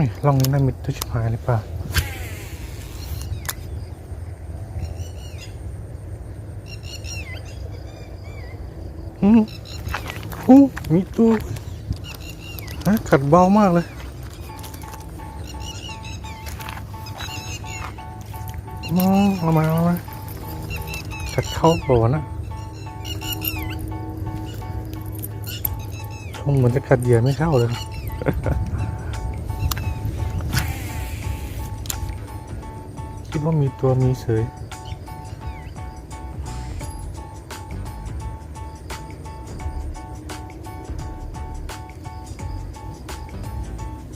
นี่ลองนี้น่ามิดทุกชิบหายเลยป่ะอืมอู้มีตัวฮะกัดเบามากเลยมองเอามาเอามากัดเข้าโบนะชงเหมือนจะกัดเหยื่อไม่เข้าเลย ว่ามีตัวมีเฉย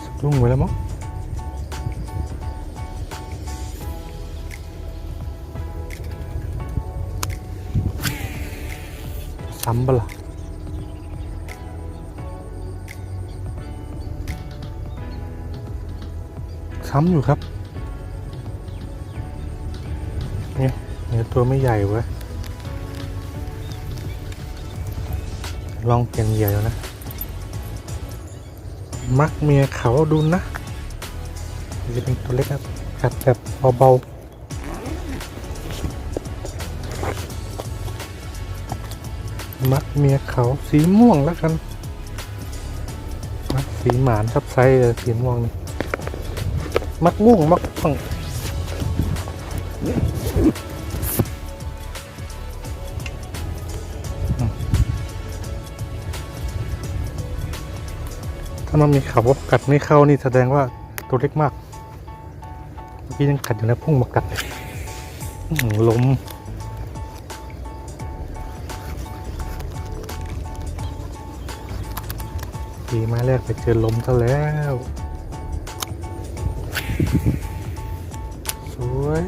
สะดุ้งไปแล้วมั้งซ้ำปะล่ะซ้ำอยู่ครับ เนี่ยตัวไม่ใหญ่เว้ยลองเปลี่ยนเหยื่อนะ มักเมียเขาดุนนะจะเป็นตัวเล็กครับกัดแบบเบาๆมักเมียเขาสีม่วงแล้วกันมักสีหมานครับไซส์สีม่วงนี่มักม่วงมักฝั่ง มันมีเขาว่ากัดไม่เข้านี่แสดงว่าตัวเล็กมาก เมื่อกี้ยังกัดอยู่นะพุ่งมากัดเลยอื้มดีม้แรกไปเจอล้มซะแล้ว สวย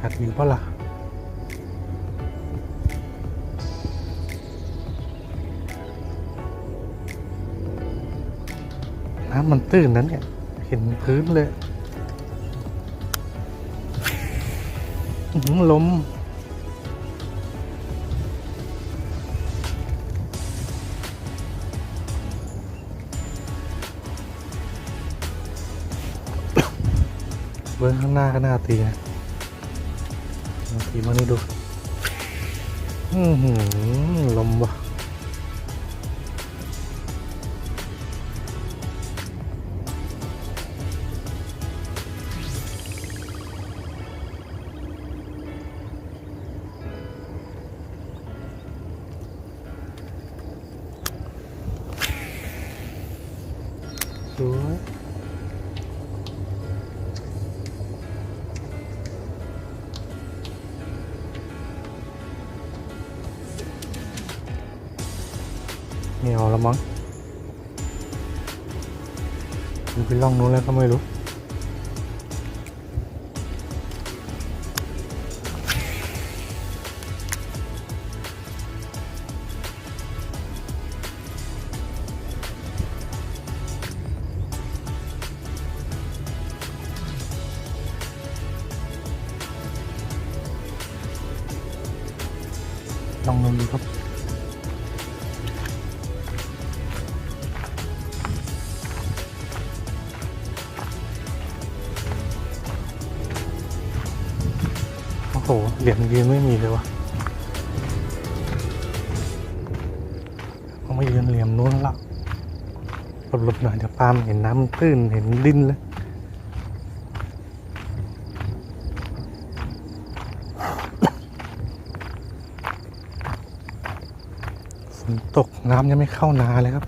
กัดอีกเปะล่ะำมันตื้นนั้นเนี่ย เห็นพื้นเลยอื้อหือลมเบิ้องข้างหน้าก็น่าตีนะตีมานี่ดู อือหือลมวะ ไม่เอาแล้วมั้งหรือไปล่องนู้นแล้วก็ไม่รู้ลองดูดีครับ เหรียญยืนไม่มีเลยวะต้องมายืนเหลี่ยมนู้นละหลบๆหน่อยเดี๋ยวปาล์มเห็นน้ำตื้นเห็นดินเลยฝนตกน้ำยังไม่เข้านาเลยครับ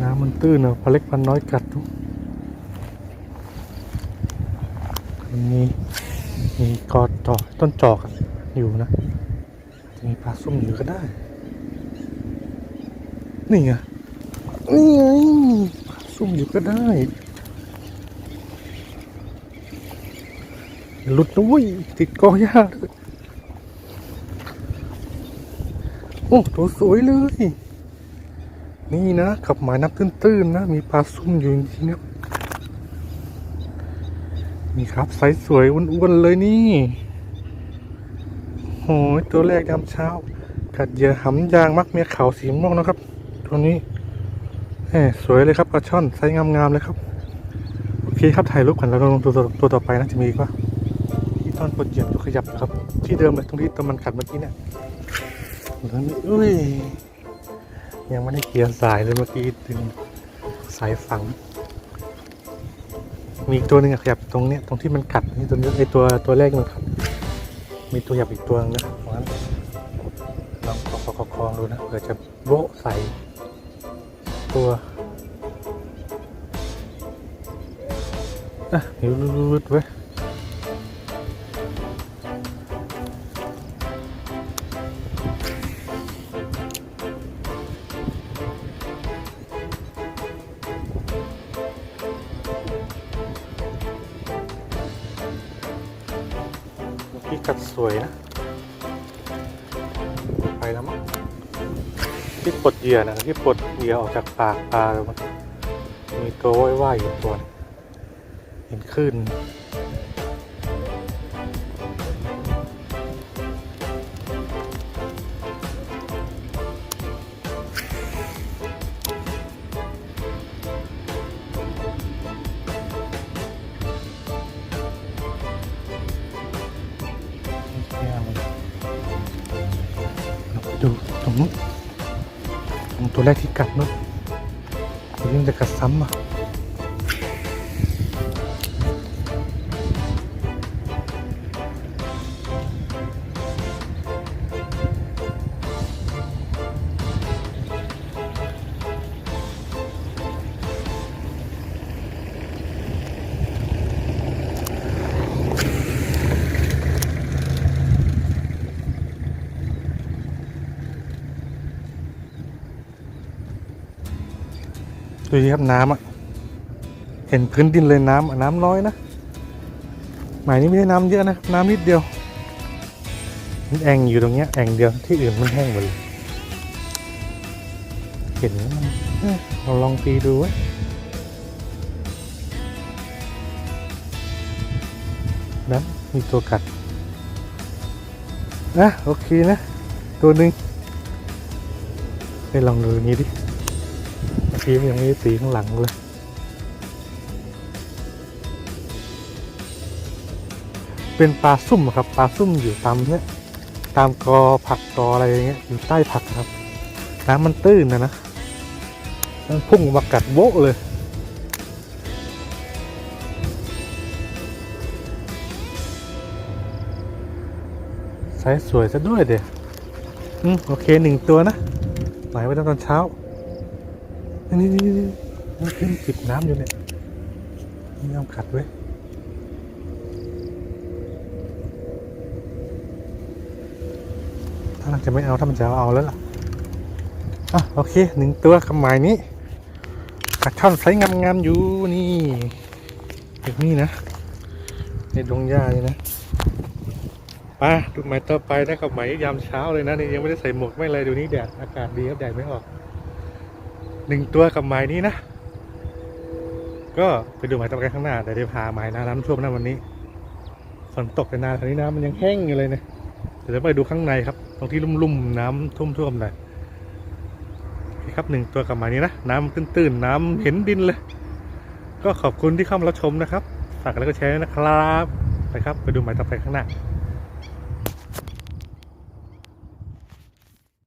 น้ำมันตื้นอะาเล็กพันน้อยกัดทุกมีมีกอดจอกต้นจอกอยู่นะจะมีปลาส้มอยู่ก็ได้ นี่ไงนี่ไงปลาส้มอยู่ก็ได้หลุดด้วยติดกอหญ้า อ้ตัวสวยเลย นี่นะกับหมายน้ำตื้นๆนะ มีปลาซุ่มอยู่จริงๆครับนี่ครับไซส์สวยอ้วนๆเลยนี่โอ้ยตัวแรกยามเช้า กัดเหยื่อหำยางมักเมียขาวสีม่วงนะครับ ตัวนี้แหมสวยเลยครับปลาช่อนไซส์งามๆเลยครับ โอเคครับถ่ายรูปกันแล้วลงตัวตัวต่อไปนะจะมีอีกว่าที่ต้นปดเหยื่อตัวขยับนะครับ ที่เดิมเลยตรงที่ตัวมันกัดเมื่อกี้เนี่ย แล้วนี่อุ้ย ยังไม่ได้เคลียร์สายเลยเมื่อกี้ดึงสายฝัง มีอีกตัวหนึ่งอะขยับตรงเนี้ยตรงที่มันกัดนี่ตัวนี้ไอตัวตัวแรกมันกัด มีตัวหยับอีกตัวนึงนะเพราะงั้นลองประคองคองดูนะเผื่อจะโบะใส่ กัดสวยนะ ไปแล้วมั้งที่ปลดเหยื่อนะที่ปลดเหยื่อออกจากปากปลาแล้วมันมีตัวว่ายๆอยู่ตัวเห็นขึ้น ตรงนู้นตรงตัวแรกที่กัดนู้นตัวนี้มันจะกัดซ้ำอะ ดูดิครับน้ำอะเห็นพื้นดินเลยน้ำอะน้ำน้อยนะหมายนี้ไม่ได้น้ำเยอะนะน้ำนิดเดียวมันแองอยู่ตรงเนี้ยแองเดียวที่อื่นมันแห้งหมดเลยเห็นแล้วมันเราลองตีดูไว้นั้นมีตัวกัดนะโอเคนะ ตัวหนึ่งไปลองดูอย่างนี้ดิ ทีมันยังไม่ได้ตีข้างหลังเลยเป็นปลาซุ่มครับปลาซุ่มอยู่ตามเนี้ยตามกอผักกออะไรอย่างเงี้ยอยู่ใต้ผักครับน้ำมันตื้นนะนะมันพุ่งมากัดโบะเลยไซส์สวยซะด้วยเดี๋ยวอืมโอเคหนึ่งตัวนะหมายไว้ตอนเช้า นี่นี่นี่นี่มันขึ้นจิบน้ำอยู่เนี่ยนี่ต้องขัดไว้ยถ้าเราจะไม่เอาถ้ามันจะเอาเอาแล้วล่ะอะโอเคหนึ่งตัวกับหมายนี้กัดช่อนไซส์งามๆอยู่นี่อยู่นี่นะในดงหญ้านี่นะไปดูหมายต่อไปนะกับหมายยามเช้าเลยนะนี่ยังไม่ได้ใส่หมวกไม่อะไรดูนี่แดดอากาศดีครับแดดไม่ออก หนึ่งตัวกับไม้นี้นะ ก็ไปดูไม้ต่อไปข้างหน้าเดี๋ยวจะพาไม้น้ำน้ำท่วมนะวันนี้ฝนตกแต่นาตอนนี้น้ำมันยังแห้งอยู่เลยนะเดี๋ยวไปดูข้างในครับ ตรงที่ลุ่มๆน้ำท่วมๆหน่อยครับหนึ่งตัวกับไม้นี้นะน้ำตื้นๆน้ำเห็นดินเลย ก็ขอบคุณที่เข้ามารับชมนะครับฝากแล้วก็แชร์นะครับ ไปครับ ไปดูไม้ต่อไปข้างหน้า